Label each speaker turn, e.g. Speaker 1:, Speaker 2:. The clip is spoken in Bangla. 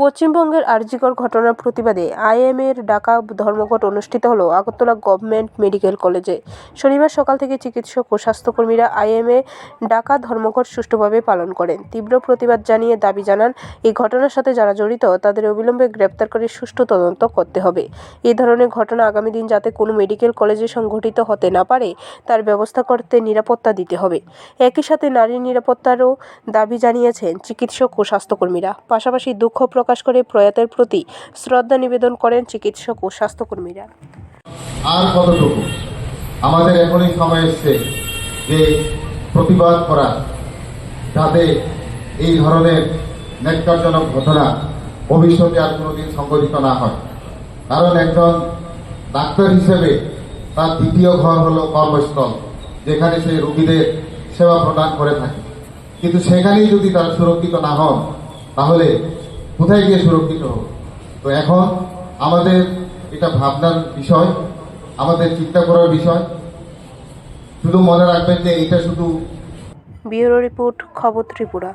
Speaker 1: পশ্চিমবঙ্গের আরজিকর ঘটনার প্রতিবাদে আইএমের ডাকা ধর্মঘট অনুষ্ঠিত হলো আগরতলা গভর্নমেন্ট মেডিকেল কলেজে। শনিবার সকাল থেকে চিকিৎসক ও স্বাস্থ্যকর্মীরা আইএমএ ডাকা ধর্মঘট সুষ্ঠুভাবে পালন করেন। তীব্র প্রতিবাদ জানিয়ে দাবি জানান, এই ঘটনার সাথে যারা জড়িত, তাদের অবিলম্বে গ্রেপ্তার করে সুষ্ঠু তদন্ত করতে হবে। এই ধরনের ঘটনা আগামী দিন যাতে কোনো মেডিকেল কলেজে সংঘটিত হতে না পারে, তার ব্যবস্থা করতে নিরাপত্তা দিতে হবে। একই সাথে নারীর নিরাপত্তারও দাবি জানিয়েছেন চিকিৎসক ও স্বাস্থ্যকর্মীরা। পাশাপাশি দুঃখ প্রকাশ করে প্রয়াতের প্রতি শ্রদ্ধা নিবেদন করেন চিকিৎসক ও স্বাস্থ্যকর্মীরা।
Speaker 2: আর কতটুকু? আমাদের এখনই সময় এসছে যে প্রতিবাদ করা, যাতে এই ধরনের ন্যাক্কারজনক ঘটনা ভবিষ্যতে আর কোনোদিন সংঘটিত না হয়। কারণ একজন ডাক্তার হিসেবে তার দ্বিতীয় ঘর হলো কর্মস্থল, যেখানে সে রোগীদের সেবা প্রদান করে থাকে। কিন্তু সেখানেই যদি তারা সুরক্ষিত না হন, তাহলে কোথায় গিয়ে সুরক্ষিত হবে? তো এখন আমাদের এটা ভাবনার বিষয়, আমাদের চিন্তা করার বিষয়। শুধু মনে রাখবেন যে এটা শুধু
Speaker 1: ব্যুরো রিপোর্ট খবর ত্রিপুরা।